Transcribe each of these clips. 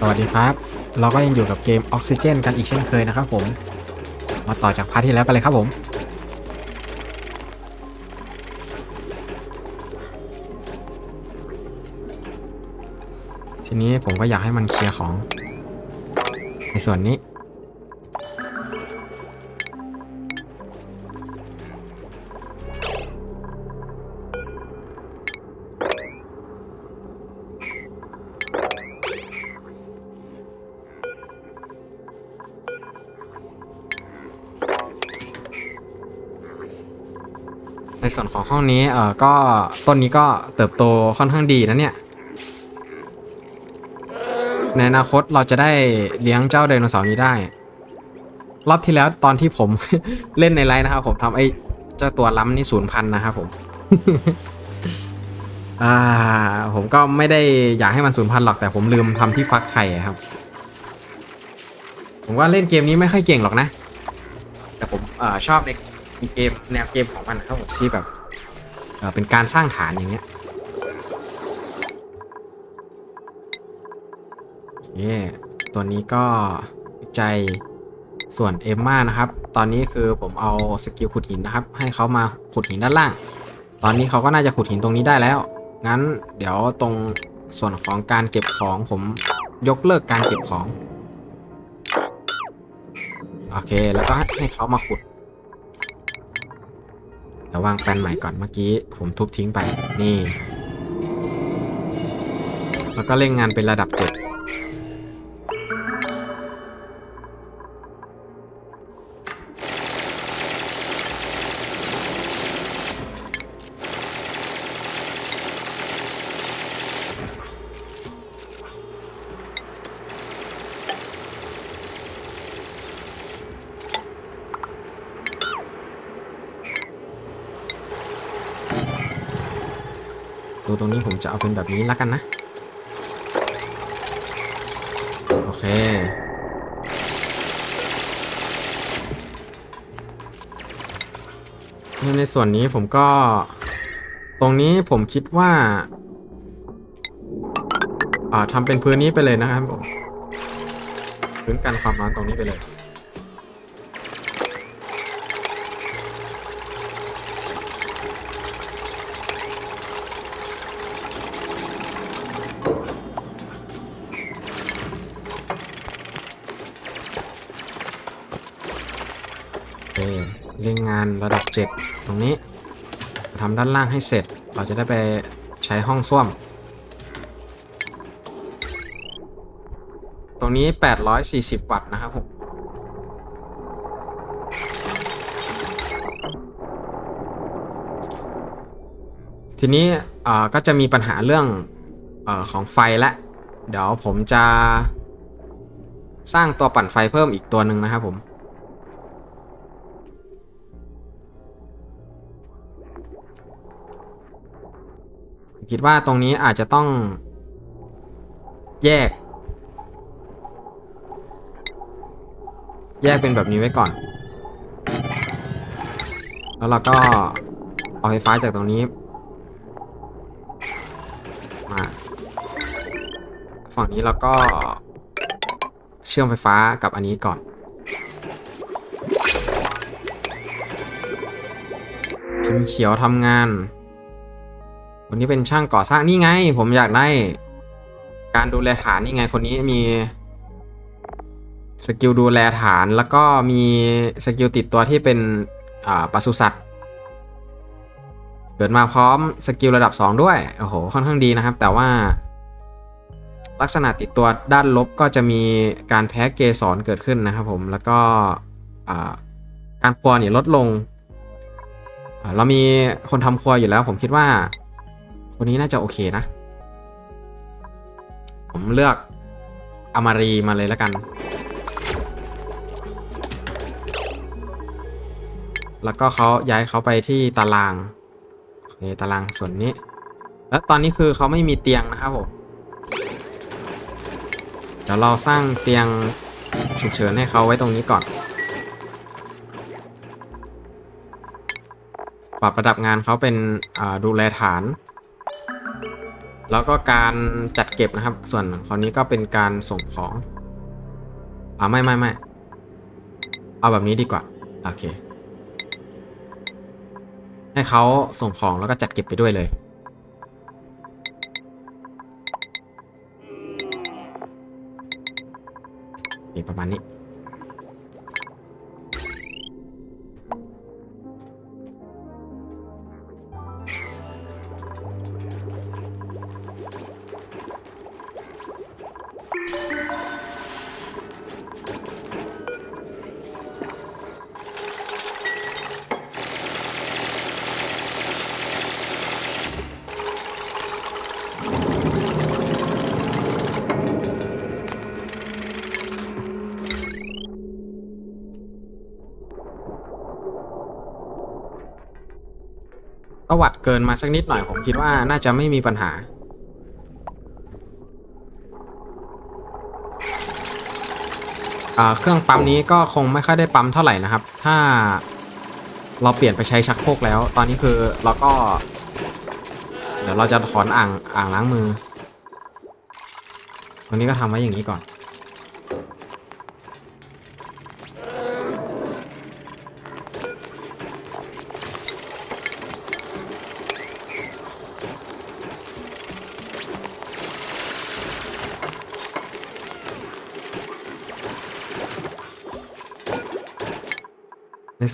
สวัสดีครับ เราก็ยังอยู่กับเกมออกซิเจนกันอีกเช่นเคยนะครับผม มาต่อจากพาร์ทที่แล้วกันเลยครับผม ทีนี้ผมก็อยากให้มันเคลียร์ของ ในส่วนนี้ ส่วนของห้องนี้เออก็ต้นนี้ก็เติบโตค่อนข้างดีนะเนี่ย ในอนาคตเราจะได้เลี้ยงเจ้าไดโนเสาร์นี้ได้ รอบที่แล้วตอนที่ผม เล่นในไลน์นะครับผมทำไอ้เจ้าตัวล้ำนี่ศูนย์พันนะครับผมอ่าผมก็ไม่ได้อยากให้มันศูนย์พันหรอกแต่ผมลืมทำที่ฟักไข่ครับ ผมว่าเล่นเกมนี้ไม่ค่อยเก่งหรอกนะ แต่ผมเออชอบใน เกมแนวเกมของมันครับผมที่แบบเออเป็นการสร้างฐานอย่างเงี้ยโอเคตัวนี้ก็วิจัยส่วนเอมมานะครับ ตอนนี้คือผมเอาสกิลขุดหินนะครับ ให้เขามาขุดหินด้านล่าง ตอนนี้เขาก็น่าจะขุดหินตรงนี้ได้แล้ว งั้นเดี๋ยวตรงส่วนของการเก็บของผมยกเลิกการเก็บของ โอเค แล้วก็ให้เขามาขุด เดี๋ยววางแปลนใหม่ก่อนเมื่อกี้ ผมทุบทิ้งไป นี่ แล้วก็เร่งงานเป็นระดับ 7 ตัวตรงนี้ผมจะเอาเป็นแบบนี้แล้วกันนะ โอเค ในส่วนนี้ผมก็ ตรงนี้ผมคิดว่าอ่าทำเป็นพื้นนี้ไปเลยนะครับผมพื้นกันความร้อนตรงนี้ไปเลย เร่งงานระดับ 7 ตรงนี้ทำด้านล่างให้เสร็จ เราจะได้ไปใช้ห้องส้วม ตรงนี้ 840 วัตต์นะครับผมทีนี้ก็จะมีปัญหาเรื่องอของไฟและเดี๋ยวผมจะสร้างตัวปั่นไฟเพิ่มอีกตัวหนึ่งนะครับผม คิดว่าตรงนี้อาจจะต้อง แยก แยกเป็นแบบนี้ไว้ก่อน แล้วเราก็เอาไฟฟ้าจากตรงนี้ มา ฝั่งนี้เราก็เชื่อมไฟฟ้ากับอันนี้ก่อนพิมพ์เขียวทำงาน คนนี้เป็นช่างก่อสร้างนี่ไง ผมอยากได้ การดูแลฐานนี่ไง คนนี้มีสกิลดูแลฐานแล้วก็มีสกิลติดตัวที่เป็นอ่าปศุสัตว์เกิดมาพร้อมสกิลระดับ 2 ด้วย โอ้โห ค่อนข้างดีนะครับ แต่ว่า ลักษณะติดตัวด้านลบก็จะมีการแพ้เกสรเกิดขึ้นนะครับผม แล้วก็การครัวเนี่ยลดลง เรามีคนทำครัวอยู่แล้วผมคิดว่า คนนี้น่าจะโอเคนะ ผมเลือกอมารีมาเลยแล้วกัน แล้วก็เขาย้ายเขาไปที่ตาราง โอเค ตารางส่วนนี้ แล้วตอนนี้คือเขาไม่มีเตียงนะครับผม เดี๋ยวเราสร้างเตียงฉุกเฉินให้เขาไว้ตรงนี้ก่อน ปรับระดับงานเขาเป็นดูแลฐาน แล้วก็การจัดเก็บนะครับ ส่วนคนนี้ก็เป็นการส่งของอ่าไม่ไม่ไม่เอาแบบนี้ดีกว่า โอเค ให้เขาส่งของแล้วก็จัดเก็บไปด้วยเลย นี่ประมาณนี้ วัติเกินมาสักนิดหน่อยผมคิดว่าน่าจะไม่มีปัญหาอ่าเครื่องปั๊มนี้ก็คงไม่ค่อยได้ปั๊มเท่าไหร่นะครับ ถ้าเราเปลี่ยนไปใช้ชักโครกแล้ว ตอนนี้คือเราก็ เดี๋ยวเราจะถอนอ่างอ่างล้างมือ ตรงนี้ก็ทำไว้อย่างนี้ก่อน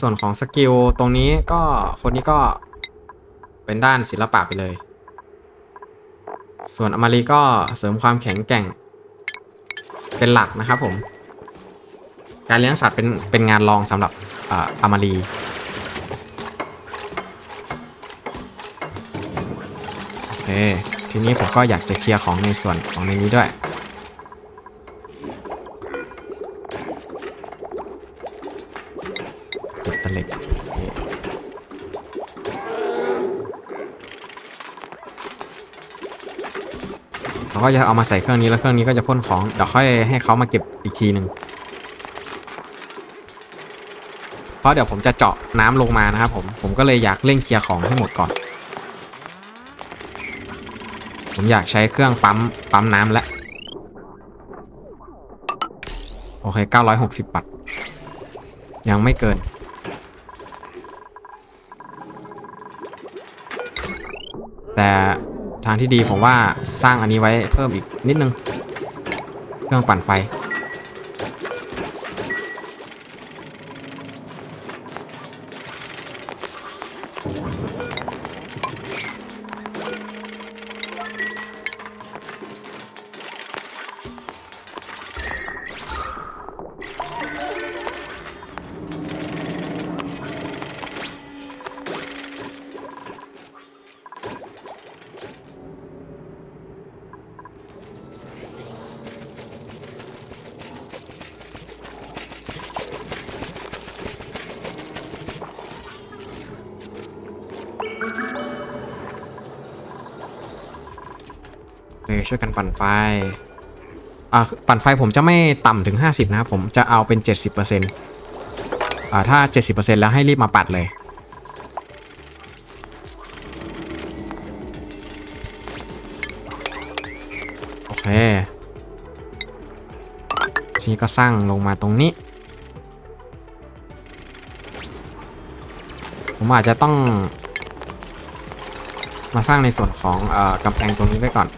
ส่วนของสกิลตรงนี้ก็คนนี้ก็เป็นด้านศิลปะไปเลย ส่วนอมารีก็เสริมความแข็งแกร่ง เป็นหลักนะครับผม การเลี้ยงสัตว์เป็นเป็นงานรองสำหรับอาอมารีโอเค ทีนี้ผมก็อยากจะเคลียร์ของในส่วนของในนี้ด้วย ก็จะเอามาใส่เครื่องนี้แล้วเครื่องนี้ก็จะพ่นของเดี๋ยวค่อยให้เขามาเก็บอีกทีหนึ่งเพราะเดี๋ยวผมจะเจาะน้ำลงมานะครับผมผมก็เลยอยากเร่งเคลียร์ของให้หมดก่อน ผมอยากใช้เครื่องปั๊มปั๊มน้ำแล้วโอเค 960บาทยังไม่เกิน แต่ ทางที่ดีผมว่าสร้างอันนี้ไว้เพิ่มอีกนิดนึง เครื่องปั่นไฟ อช่วยกันปั่นไฟอ่าปั่นไฟผมจะไม่ต่ำถึง 50 นะครับผมจะเอาเป็น 70%อ่าถ้า 70%แล้วให้รีบมาปัดเลยโอเคทีนี้ก็สร้างลงมาตรงนี้ ผมอาจจะต้องมาสร้างในส่วนของอกำแพงตรงนี้ไว้ก่อน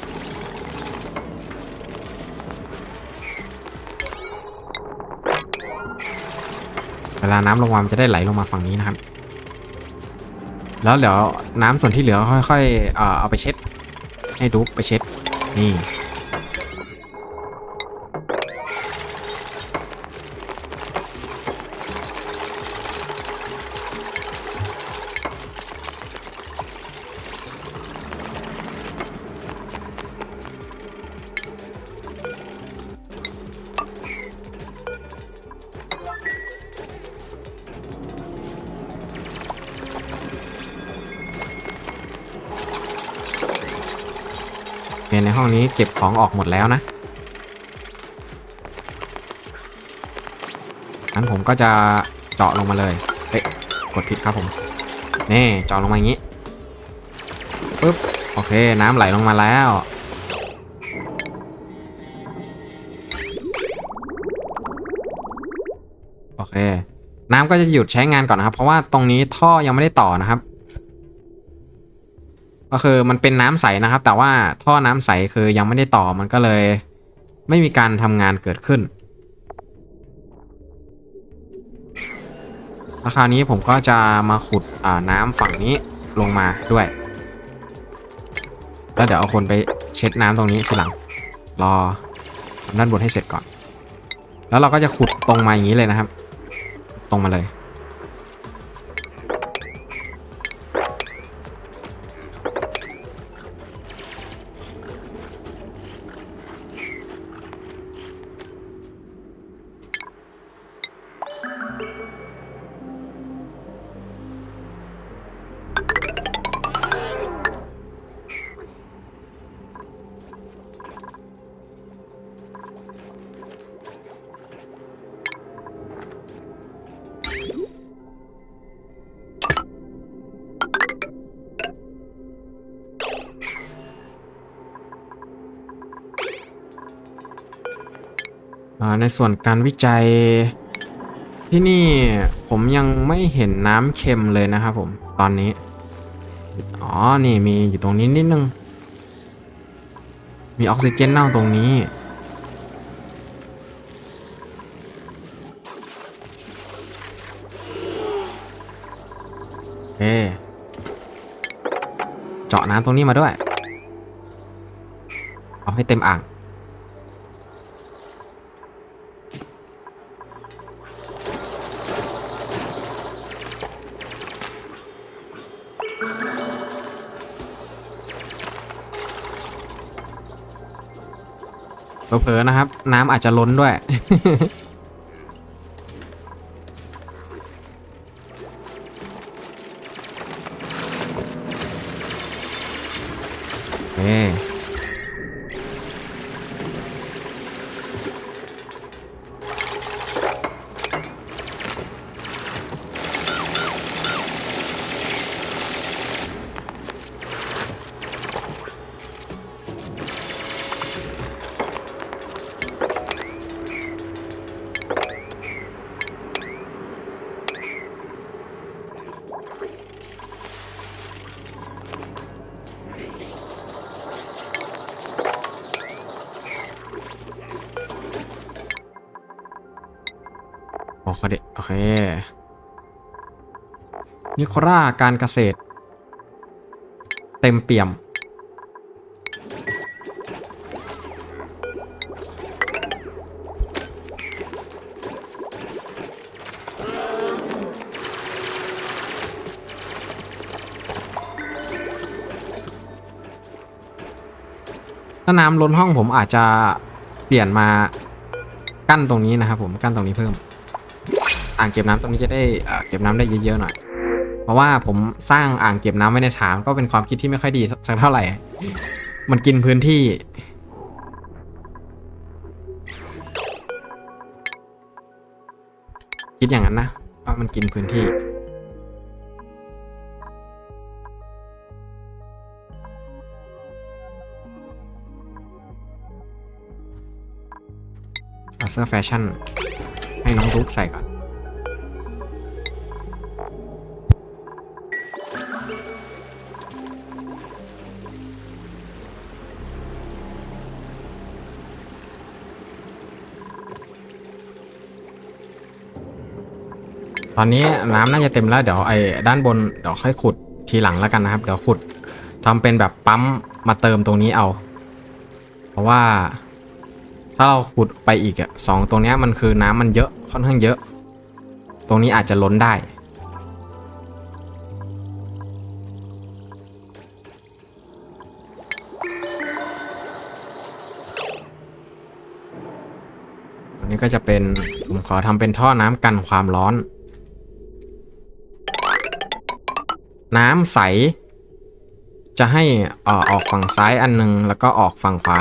วลาน้ำลงมามันจะได้ไหลลงมาฝั่งนี้นะครับ แล้วเดี๋ยวน้ำส่วนที่เหลือค่อยๆเอาไปเช็ด ให้ดูไปเช็ด นี่ นในห้องนี้เก็บของออกหมดแล้วนะงั้นผมก็จะเจาะลงมาเลย เอ๊ะ กดผิดครับผม นี่เจาะลงมาอย่างนี้ปึ๊บ โอเค น้ำไหลลงมาแล้ว โอเค น้ำก็จะหยุดใช้งานก่อนนะครับ เพราะว่าตรงนี้ท่อยังไม่ได้ต่อนะครับ ก็คือมันเป็นน้ำใสนะครับ แต่ว่าท่อน้ำใสคือยังไม่ได้ต่อมันก็เลย ไม่มีการทำงานเกิดขึ้นแล้วคราวนี้ผมก็จะมาขุดน้ำฝั่งนี้ลงมาด้วย แล้วเดี๋ยวเอาคนไปเช็ดน้ำตรงนี้ทีหลัง รอทำด้านบนให้เสร็จก่อน แล้วเราก็จะขุดตรงมาอย่างนี้เลยนะครับ ตรงมาเลย ในส่วนการวิจัยที่นี่ผมยังไม่เห็นน้ำเค็มเลยนะครับผมตอนนี้ อ๋อ นี่มีอยู่ตรงนี้นิดนึง มีออกซิเจนเน่าตรงนี้โอเจาะน้ำตรงนี้มาด้วย เอาให้เต็มอ่าง เผลอๆนะครับ น้ำอาจจะล้นด้วย เคโอเค นิโคราการเกษตร เต็มเปี่ยม ถ้าน้ำล้นห้องผมอาจจะเปลี่ยนมากั้นตรงนี้นะครับผมกั้นตรงนี้เพิ่ม อ่างเก็บน้ำตรงนี้จะได้เก็บน้ำได้เยอะๆหน่อย เพราะว่าผมสร้างอ่างเก็บน้ำไว้ในถามก็เป็นความคิดที่ไม่ค่อยดีสักเท่าไหร่ มันกินพื้นที่ คิดอย่างนั้นนะว่ามันกินพื้นที่เอาเสื้อแฟชั่น ให้น้องรูปใส่ก่อน ตอนนี้น้ำน่าจะเต็มแล้วเดี๋ยวไอ้ด้านบนเดี๋ยวค่อยขุดทีหลังแล้วกันนะครับ เดี๋ยวขุดทำเป็นแบบปั๊มมาเติมตรงนี้เอา เพราะว่า ถ้าเราขุดไปอีกอะสองตรงนี้มันคือน้ำมันเยอะค่อนข้างเยอะ ตรงนี้อาจจะล้นได้ตรงนี้ก็จะเป็นผมขอทำเป็นท่อน้ำกันความร้อน น้ำใส จะให้ออออกฝั่งซ้ายอันหนึง แล้วก็ออกฝั่งขวา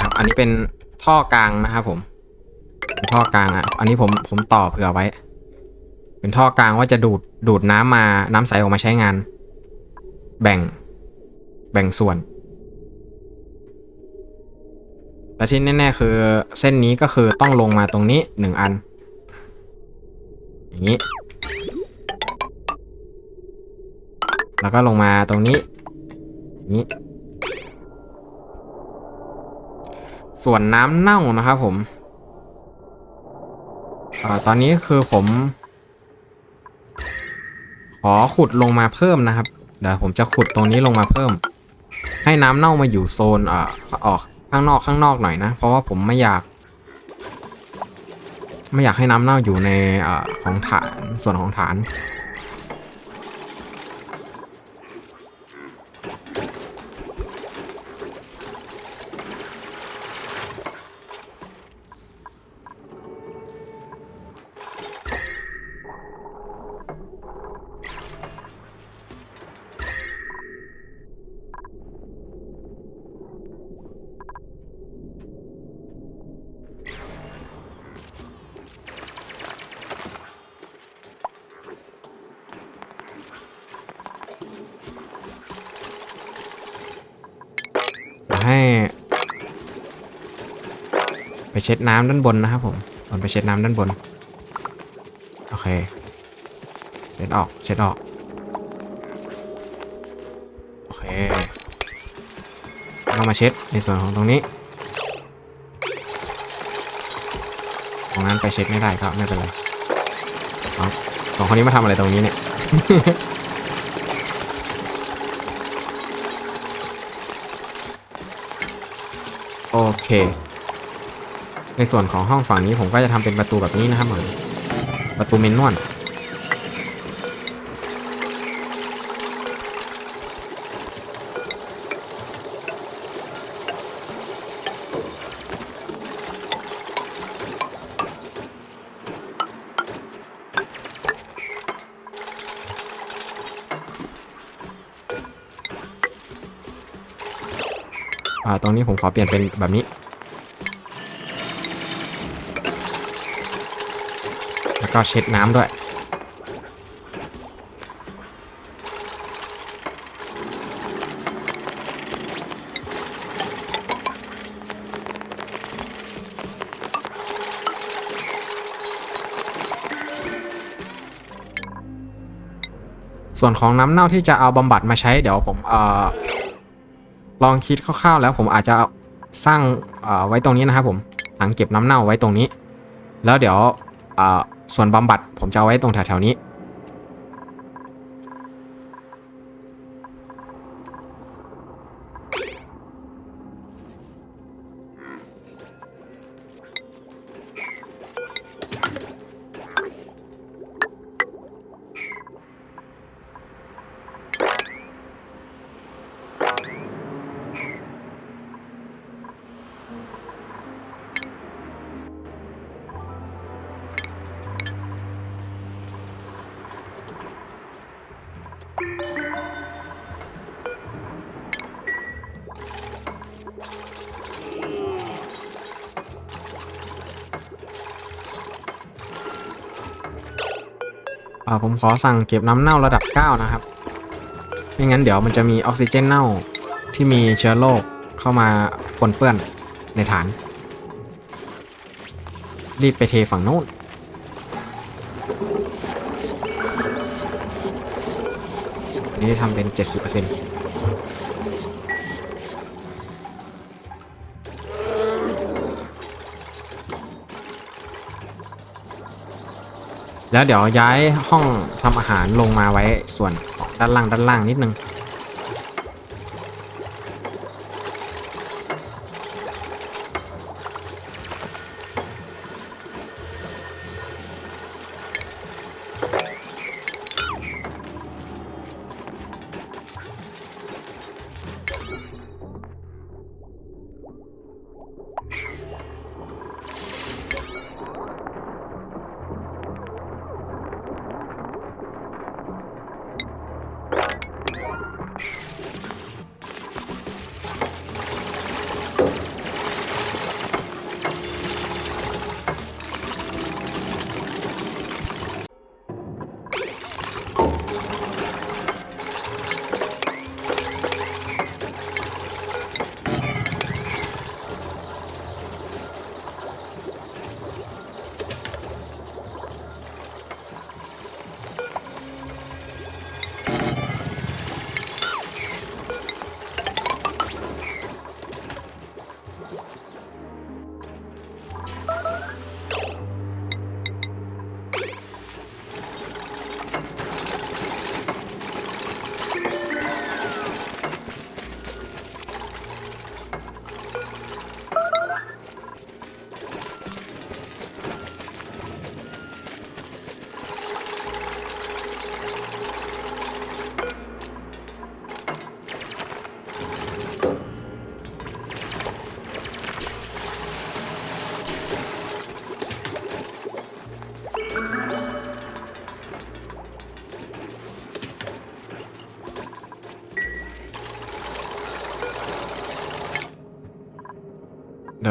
ครับอันนี้เป็นท่อกลางนะครับผม ท่อกลางอะ อันนี้ผมผมต่อเผื่อไว้ เป็นท่อกลางว่าจะดูดดูดน้ำมาน้ำใสออกมาใช้งาน แบ่งแบ่งส่วนและที่แน่ๆคือเส้นนี้ก็คือต้องลงมาตรงนี้หนึ่งอัน อย่างนี้ แล้วก็ลงมาตรงนี้ นี้ ส่วนน้ำเน่านะครับผมอตอนนี้คือผม ขอขุดลงมาเพิ่มนะครับ เดี๋ยวผมจะขุดตรงนี้ลงมาเพิ่ม ให้น้ำเน่ามาอยู่โซนเอ่อออกข้างนอกข้างนอกหน่อยนะ เพราะว่าผมไม่อยาก ไม่อยากให้น้ำเน่าอยู่ในเออของฐานส่วนของฐาน เช็ดน้ำด้านบนนะครับผมบนไปเช็ดน้ำด้านบน โอเค เช็ดออก เช็ดออก โอเคแล้วก็มาเช็ดในส่วนของตรงนี้ตรงนั้นไปเช็ดไม่ได้ก็ไม่เป็นไรอสองคนนี้มาทำอะไรตรงนี้เนี่ยโอเค ในส่วนของห้องฝั่งนี้ผมก็จะทำเป็นประตูแบบนี้นะครับผมประตูเมนนวลอ่าตรงนี้ผมขอเปลี่ยนเป็นแบบนี้ ก็เช็ดน้ำด้วย ส่วนของน้ำเน่าที่จะเอาบำบัดมาใช้เดี๋ยวผมเออลองคิดคร่าวๆแล้วผมอาจจะสร้างไว้ตรงนี้นะครับผมถังเก็บน้ำเน่าไว้ตรงนี้ แล้วเดี๋ยว ส่วนบำบัดผมจะเอาไว้ตรงแถวๆนี้ อ่าผมขอสั่งเก็บน้ำเน่าระดับ 9 นะครับ ไม่งั้นเดี๋ยวมันจะมีออกซิเจนเน่าที่มีเชื้อโรคเข้ามาปนเปื้อนในฐาน รีบไปเทฝั่งโน้นนี่ทำเป็น 70% แล้วเดี๋ยวย้ายห้องทำอาหารลงมาไว้ส่วนด้านล่างด้านล่างนิดนึง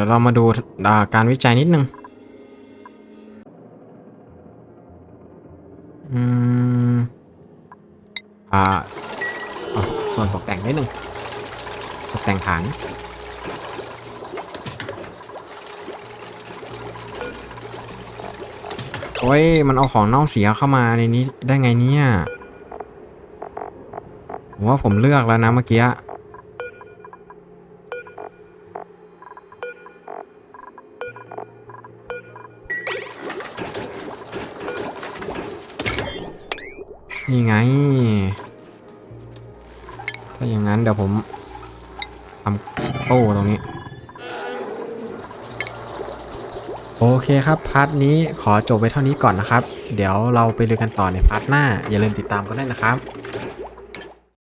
ดี๋ยวเรามาดูาการวิจัยนิดนึง อืม อ่าเอาส่วนตกแต่งนิดนึง ตกแต่งฐานโอ้ย มันเอาของเน่าเสียเข้ามาในนี้ได้ไงเนี่ย ผมว่าผมเลือกแล้วนะเมื่อกี้ คครับพาร์ทนี้ขอจบไว้เท่านี้ก่อนนะครับ เดี๋ยวเราไปเรียนกันต่อในพาร์ทหน้า อย่าลืมติดตามกันด้วยนะครับ